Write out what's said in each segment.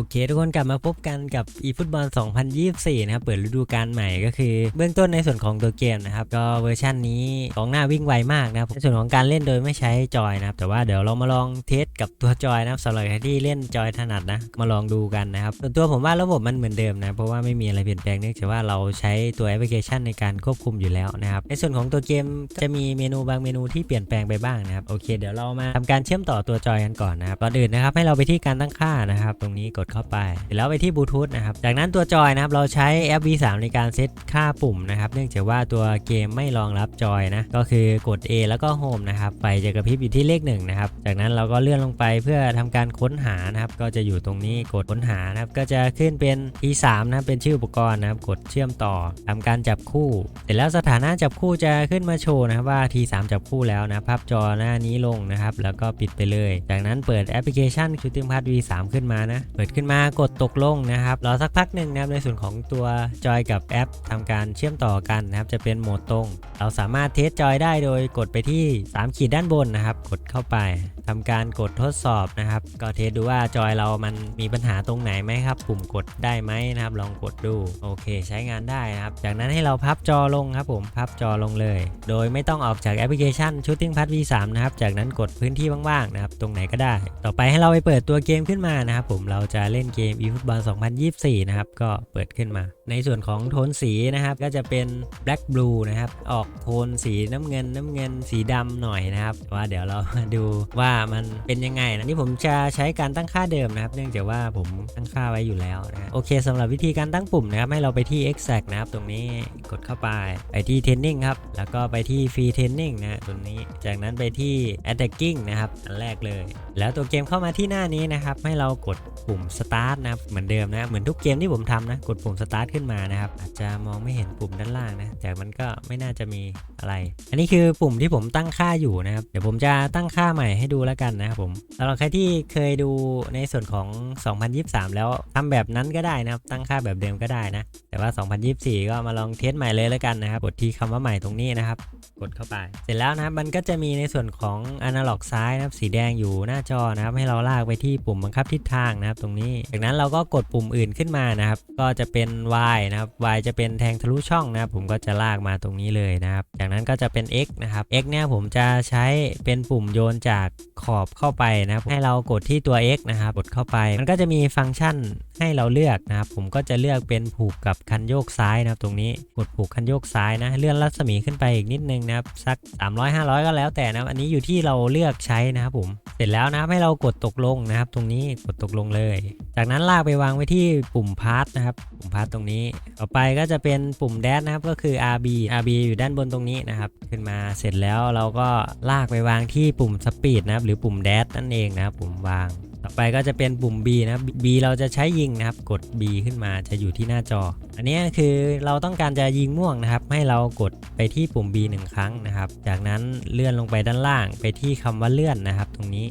โอเคทุกคนกลับมาพบกันกับ eFootball 2024 นะครับ เปิดฤดูกาลใหม่ก็คือ เบื้องต้นในส่วนของตัวเกมนะครับ ก็เวอร์ชันนี้ของหน้าวิ่งไวมากนะครับในส่วนของการเล่นโดยไม่ใช้จอยนะครับ แต่ว่าเดี๋ยวเรามาลองเทสกับตัวจอยนะครับสำหรับใครที่เล่นจอยถนัดนะมาลองดูกันนะครับส่วนตัวผมว่าระบบมันเหมือนเดิมนะเพราะว่าไม่มีอะไรเปลี่ยนแปลงเนื่องจากว่าเราใช้ตัวแอปพลิเคชันในการควบคุมอยู่แล้วนะครับในส่วนของตัวเกมจะมีเมนูบางเมนูที่เปลี่ยนแปลงไปบ้างนะครับโอเค เดี๋ยวเรามาทำการเชื่อมต่อตัวจอยกันก่อนนะครับก่อนอื่นนะครับให้เราไปที่การตั้งค่านะครับ ตรงนี้กดเข้าไปเสร็จแล้วไปที่บลูทูธนะครับ จากนั้นตัวจอยนะครับเราใช้แอป V3 ในการเซตค่าปุ่มนะครับเนื่องจากว่าตัวเกมไม่รองรับจอยนะก็คือกด A แล้วก็ Home นะครับไฟจะกระพริบอยู่ที่เลขหนึ่งนะครับจากนั้นเราก็เลื่อนลงไปเพื่อทำการค้นหานะครับก็จะอยู่ตรงนี้กดค้นหานะครับก็จะขึ้นเป็น E3 นะครับเป็นชื่ออุปกรณ์นะครับกดเชื่อมต่อทำการจับคู่ เสร็จแล้วสถานะจับคู่จะขึ้นมาโชว์นะครับว่า T3 จับคู่แล้วนะภาพจอหน้านี้ลงนะครับแล้วก็ปิดไปเลย จากนั้นเปิดแอปพลิเคชัน Shooting Path V3 ขึ้นมานะเปิดขึ้นมากดตกลงนะครับรอสักพักหนึ่งนะครับในส่วนของตัวจอยกับแอปทำการเชื่อมต่อกันนะครับจะเป็นโหมดตรง เราสามารถเทสจอยได้โดยกดไปที่ 3 ขีดด้านบนนะครับ กดเข้าไปทำการกดทดสอบนะครับ ก็เทสดูว่าจอยเรามันมีปัญหาตรงไหนไหมครับ ปุ่มกดได้ไหมนะครับ ลองกดดูโอเค ใช้งานได้นะครับ จากนั้นให้เราพับจอลงครับผมพับจอลงเลย โดยไม่ต้องออกจากแอปพลิเคชัน Shooting Path V3 นะครับจากนั้นกดพื้นที่ว่างๆนะครับตรงไหนก็ได้ ต่อไปให้เราไปเปิดตัวเกมขึ้นมานะครับผมเราจะเล่นเกม eFootball 2024 นะครับ ก็เปิดขึ้นมา ในส่วนของโทนสีนะครับก็จะเป็น black blue นะครับออกโทนสีน้ำเงินน้ำเงินสีดำหน่อยนะครับว่าเดี๋ยวเรามาดูว่ามันเป็นยังไงนะนี่ผมจะใช้การตั้งค่าเดิมนะครับ เนื่องจากว่าผมตั้งค่าไว้อยู่แล้วนะโอเคสำหรับวิธีการตั้งปุ่มนะครับให้เราไปที่ exact นะครับตรงนี้กดเข้าไปไปที่ training ครับแล้วก็ไปที่ free training นะตรงนี้ จากนั้นไปที่ attacking นะครับอันแรกเลย แล้วตัวเกมเข้ามาที่หน้านี้นะครับให้เรากดปุ่ม start นะครับเหมือนเดิมนะเหมือนทุกเกมที่ผมทำนะกดปุ่ม start ขึ้นมานะครับ อาจจะมองไม่เห็นปุ่มด้านล่างนะ แต่มันก็ไม่น่าจะมีอะไร อันนี้คือปุ่มที่ผมตั้งค่าอยู่นะครับ เดี๋ยวผมจะตั้งค่าใหม่ให้ดูแล้วกันนะครับผมสำหรับใครที่เคยดูในส่วนของ 2023 แล้วทำแบบนั้นก็ได้นะครับ ตั้งค่าแบบเดิมก็ได้นะ แต่ว่า 2024 ก็มาลองเทสใหม่เลยแล้วกันนะครับกดที่คำว่าใหม่ตรงนี้นะครับ กดเข้าไป เสร็จแล้วนะครับมันก็จะมีในส่วนของ Analog ซ้ายนะครับสีแดงอยู่หน้าจอนะครับให้เราลากไปที่ปุ่มบังคับทิศทางนะครับตรงนี้ จากนั้นเราก็กดปุ่มอื่นขึ้นมานะครับ ก็จะเป็น Y นะครับ Y จะเป็นแทงทะลุช่องนะครับผมก็จะลากมาตรงนี้เลยนะครับ จากนั้นก็จะเป็น X นะครับ X เนี่ยผมจะใช้เป็นปุ่มโยนจากขอบเข้าไปนะครับให้เรากดที่ตัว X นะครับกดเข้าไป มันก็จะมีฟังก์ชัน ให้เราเลือกนะครับผมก็จะเลือกเป็นผูกกับคันโยกซ้ายนะครับตรงนี้กดผูกคันโยกซ้ายนะเลื่อนรัศมีขึ้นไปอีกนิดนึงนะครับสัก 300 500 ก็แล้วแต่นะอันนี้อยู่ที่เราเลือกใช้นะครับผมเสร็จแล้วนะครับให้เรากดตกลงนะครับ ตรงนี้กดตกลงเลย จากนั้นลากไปวางไว้ที่ปุ่มพาร์ทนะครับปุ่มพาร์ทตรงนี้ ต่อไปก็จะเป็นปุ่มแดชนะครับก็คือ RB RB อยู่ด้านบนตรงนี้นะครับขึ้นมาเสร็จแล้วเราก็ลากไปวางที่ปุ่มสปีดนะครับหรือปุ่มแดชนั่นเองนะครับผมวาง ต่อไปก็จะเป็นปุ่ม B นะครับ B เราจะใช้ยิงนะครับ กด B ขึ้นมาจะอยู่ที่หน้าจอ อันนี้คือเราต้องการจะยิงม่วงนะครับ ให้เรากดไปที่ปุ่ม B หนึ่งครั้งนะครับ จากนั้นเลื่อนลงไปด้านล่างไปที่คำว่าเลื่อนนะครับ ตรงนี้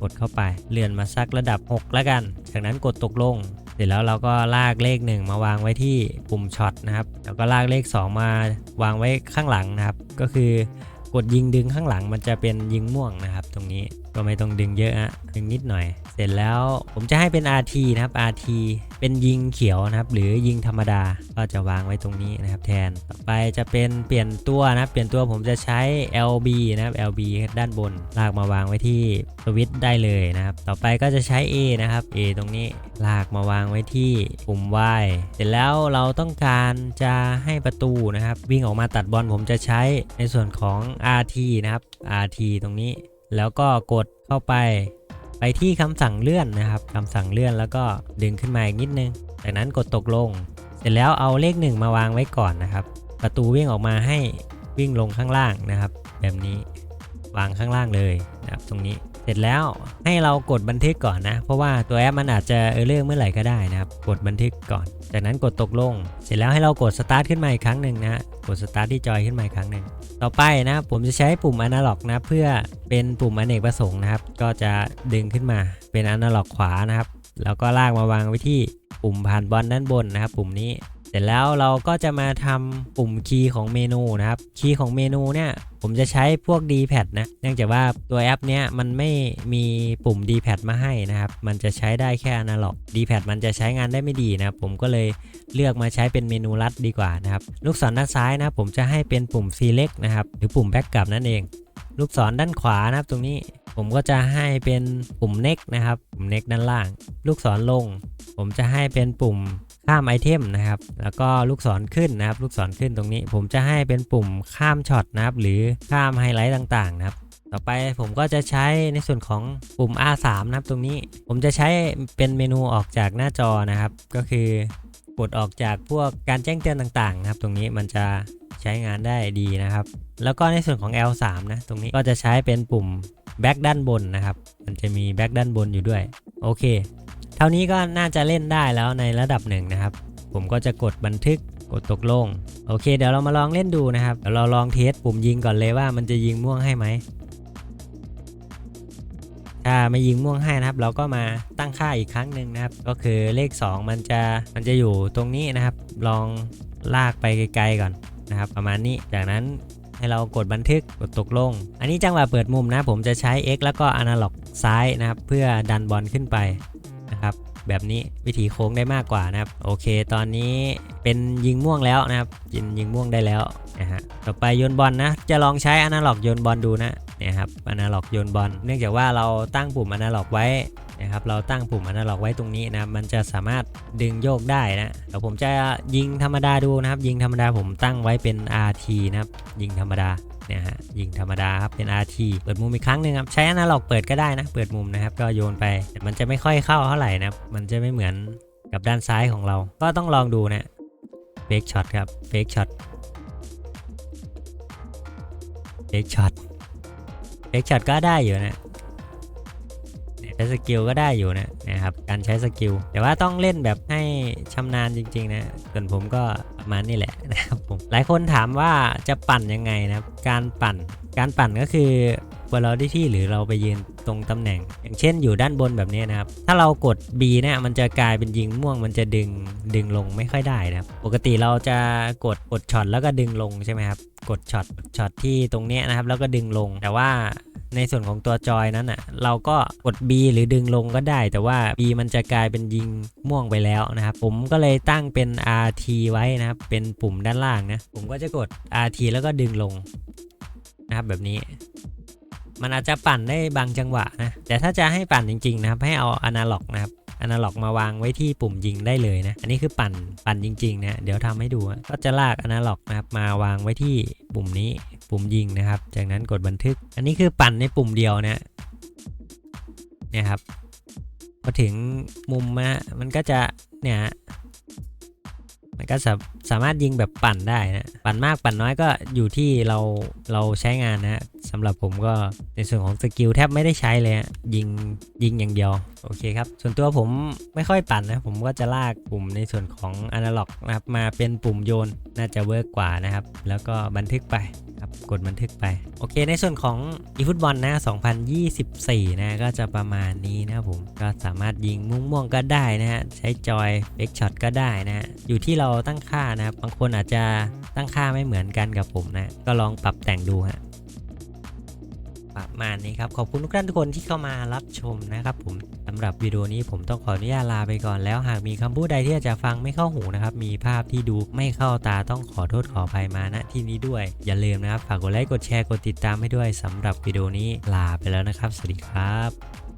กดเข้าไปเลื่อนมาสักระดับ 6 แล้วกัน จากนั้นกดตกลง เสร็จแล้วเราก็ลากเลข 1 มาวางไว้ที่ปุ่มช็อตนะครับ แล้วก็ลากเลข 2 มาวางไว้ข้างหลังนะครับ ก็คือกดยิงดึงข้างหลังมันจะเป็นยิงม่วงนะครับ ตรงนี้ ก็ไม่ต้องดึงเยอะอะดึงนิดหน่อย เสร็จแล้วผมจะให้เป็น RT นะครับ RT เป็นยิงเขียวนะครับ หรือยิงธรรมดาก็จะวางไว้ตรงนี้นะครับ แทนต่อไปจะเป็นเปลี่ยนตัวนะครับ เปลี่ยนตัวผมจะใช้ LB นะครับ LB ด้านบน ลากมาวางไว้ที่สวิตช์ได้เลยนะครับ ต่อไปก็จะใช้ A นะครับ A ตรงนี้ลากมาวางไว้ที่ปุ่ม Y เสร็จแล้วเราต้องการจะให้ประตูนะครับ วิ่งออกมาตัดบอลผมจะใช้ในส่วนของ RT นะครับ RT ตรงนี้ แล้วก็กดเข้าไปไปที่คำสั่งเลื่อนนะครับคำสั่งเลื่อนแล้วก็ดึงขึ้นมาอีกนิดนึง จากนั้นกดตกลง เสร็จแล้วเอาเลขหนึ่งมาวางไว้ก่อนนะครับ ประตูวิ่งออกมาให้วิ่งลงข้างล่างนะครับ แบบนี้วางข้างล่างเลยนะครับตรงนี้ เสร็จแล้วให้เรากดบันทึกก่อนนะ เพราะว่าตัวแอปมันอาจจะเออเรื่องเมื่อไหร่ก็ได้นะครับ กดบันทึกก่อน จากนั้นกดตกลง เสร็จแล้วให้เรากดสตาร์ทขึ้นมาอีกครั้งหนึ่งนะกดสตาร์ทที่จอยขึ้นมาอีกครั้งหนึ่งต่อไปนะผมจะใช้ปุ่มอนาล็อกนะเพื่อเป็นปุ่มอเนกประสงค์นะครับ ก็จะดึงขึ้นมาเป็นอนาล็อกขวานะครับแล้วก็ลากมาวางไว้ที่ปุ่มผ่านบอลด้านบนนะครับ ปุ่มนี้ เสร็จแล้วเราก็จะมาทำปุ่มคีย์ของเมนูนะครับ คีย์ของเมนูเนี่ยผมจะใช้พวก D-pad นะ เนื่องจากว่าตัวแอปเนี้ยมันไม่มีปุ่ม D-pad มาให้นะครับ มันจะใช้ได้แค่ Analog D-pad มันจะใช้งานได้ไม่ดีนะครับ ผมก็เลยเลือกมาใช้เป็นเมนูลัดดีกว่านะครับ ลูกศรด้านซ้ายนะผมจะให้เป็นปุ่ม Select นะครับ หรือปุ่ม Backup นั่นเอง ลูกศรด้านขวานะครับตรงนี้ผมก็จะให้เป็นปุ่ม Next นะครับ ปุ่ม Next ด้านล่าง ลูกศรลง ผมจะให้เป็นปุ่ม ข้ามไอเทมนะครับ แล้วก็ลูกศรขึ้นนะครับ ลูกศรขึ้นตรงนี้ ผมจะให้เป็นปุ่มข้ามช็อตนะครับ หรือข้ามไฮไลท์ต่าง ๆ นะครับต่อไปผมก็จะใช้ในส่วนของปุ่ม R3 นะครับตรงนี้ ผมจะใช้เป็นเมนูออกจากหน้าจอนะครับ ก็คือกดออกจากพวกการแจ้งเตือนต่างๆนะครับ ตรงนี้มันจะใช้งานได้ดีนะครับ แล้วก็ในส่วนของ L3 นะตรงนี้ก็จะใช้เป็นปุ่มแบ็กด้านบนนะครับ มันจะมีแบ็กด้านบนอยู่ด้วย โอเค ท่านี้ก็น่าจะเล่นได้แล้วในระดับหนึ่งนะครับ ผมก็จะกดบันทึกกดตกลง โอเค เดี๋ยวเรามาลองเล่นดูนะครับเดี๋ยวเราลองเทสปุ่มยิงก่อนเลยว่ามันจะยิงม่วงให้ไหมถ้าไม่ยิงม่วงให้นะครับ เราก็มาตั้งค่าอีกครั้งหนึ่งนะครับ ก็คือเลข 2 มันจะมันจะอยู่ตรงนี้นะครับ ลองลากไปไกลๆก่อนนะครับ ประมาณนี้จากนั้นให้เรากดบันทึกกดตกลง อันนี้จังหวะเปิดมุมนะ ผมจะใช้ X แล้วก็ Analog ซ้ายนะครับ เพื่อดันบอลขึ้นไป นะครับแบบนี้วิธีโค้งได้มากกว่านะครับ โอเค ตอนนี้เป็นยิงม่วงแล้วนะครับ ยิงยิงม่วงได้แล้วนะฮะต่อไปโยนบอลนะ จะลองใช้อนาล็อกโยนบอลดูนะเนี่ยครับอนาล็อกโยนบอลเนื่องจากว่าเราตั้งปุ่มอนาล็อกไว้นะครับเราตั้งปุ่มอนาล็อกไว้ตรงนี้นะมันจะสามารถดึงโยกได้นะเดี๋ยวผมจะยิงธรรมดาดูนะครับ ยิงธรรมดาผมตั้งไว้เป็น RT นะครับยิงธรรมดา เนี่ยฮะยิงธรรมดาครับเป็น RT เปิดมุมอีกครั้งหนึ่งครับใช้อนาล็อกเปิดก็ได้นะ เปิดมุมนะครับก็โยนไปแต่มันจะไม่ค่อยเข้าเท่าไหร่นะมันจะไม่เหมือนกับด้านซ้ายของเรา ก็ต้องลองดูนะเฟกช็อตครับเฟกช็อตเฟกช็อตเฟกช็อตก็ได้อยู่นะเนี่ยใช้สกิลก็ได้อยู่นะนะครับการใช้สกิลแต่ว่าต้องเล่นแบบให้ชำนาญจริงๆนะส่วนผมก็ ประมาณนี้แหละนะครับผมหลายคนถามว่าจะปั่นยังไงนะครับการปั่นการปั่นก็คือเวลาที่ที่หรือเราไปยืนตรงตำแหน่ง อย่างเช่นอยู่ด้านบนแบบนี้นะครับ ถ้าเรากด B เนี่ยมันจะกลายเป็นยิงม่วงมันจะดึงดึงลงไม่ค่อยได้นะครับ ปกติเราจะกดกดช็อตแล้วก็ดึงลงใช่ไหมครับกดช็อตช็อตที่ตรงเนี้ยนะครับ แล้วก็ดึงลงแต่ว่า ในส่วนของตัวจอยนั้นอะเราก็กด B หรือดึงลงก็ได้ แต่ว่า B มันจะกลายเป็นยิงม่วงไปแล้วนะครับ ผมก็เลยตั้งเป็น RT ไว้นะครับ เป็นปุ่มด้านล่างนะ ผมก็จะกด RT แล้วก็ดึงลงนะครับแบบนี้ มันอาจจะปั่นได้บางจังหวะนะ แต่ถ้าจะให้ปั่นจริง ๆ นะครับ ให้เอาอนาล็อกนะครับ อนาล็อกมาวางไว้ที่ปุ่มยิงได้เลยนะ อันนี้คือปั่นปั่นจริงๆนะ เดี๋ยวทำให้ดู ก็จะลากอนาล็อกนะครับมาวางไว้ที่ปุ่มนี้ปุ่มยิงนะครับ จากนั้นกดบันทึก อันนี้คือปั่นในปุ่มเดียวนะเนี่ยครับพอถึงมุมนะมันก็จะเนี่ยฮะมันก็สาสามารถยิงแบบปั่นได้นะ ปั่นมากปั่นน้อยก็อยู่ที่เราเราใช้งานนะฮะ สำหรับผมก็ในส่วนของสกิลแทบไม่ได้ใช้เลยฮะยิงยิงอย่างเดียวโอเคครับ ส่วนตัวผมไม่ค่อยปั่นนะ ผมก็จะลากปุ่มในส่วนของอนาล็อกนะครับมาเป็นปุ่มโยนน่าจะเวิร์กกว่านะครับ แล้วก็บันทึกไปครับกดบันทึกไป โอเค ในส่วนของ eFootball นะ 2024 นะ ก็จะประมาณนี้นะผมก็สามารถยิงมุ้งม่วงก็ได้นะฮะใช้จอย X Shot ก็ได้นะฮะอยู่ที่เราตั้งค่านะครับบางคนอาจจะตั้งค่าไม่เหมือนกันกับผมนะ ก็ลองปรับแต่งดูฮะ ประมาณนี้ครับ ขอบคุณทุกท่านทุกคนที่เข้ามารับชมนะครับผมสำหรับวิดีโอนี้ผมต้องขออนุญาตลาไปก่อนแล้ว หากมีคำพูดใดที่อาจจะฟังไม่เข้าหูนะครับ มีภาพที่ดูไม่เข้าตาต้องขอโทษขออภัยมาณที่นี้ด้วย อย่าลืมนะครับ ฝากกดไลค์กดแชร์กดติดตามให้ด้วยสำหรับวิดีโอนี้ลาไปแล้วนะครับ สวัสดีครับ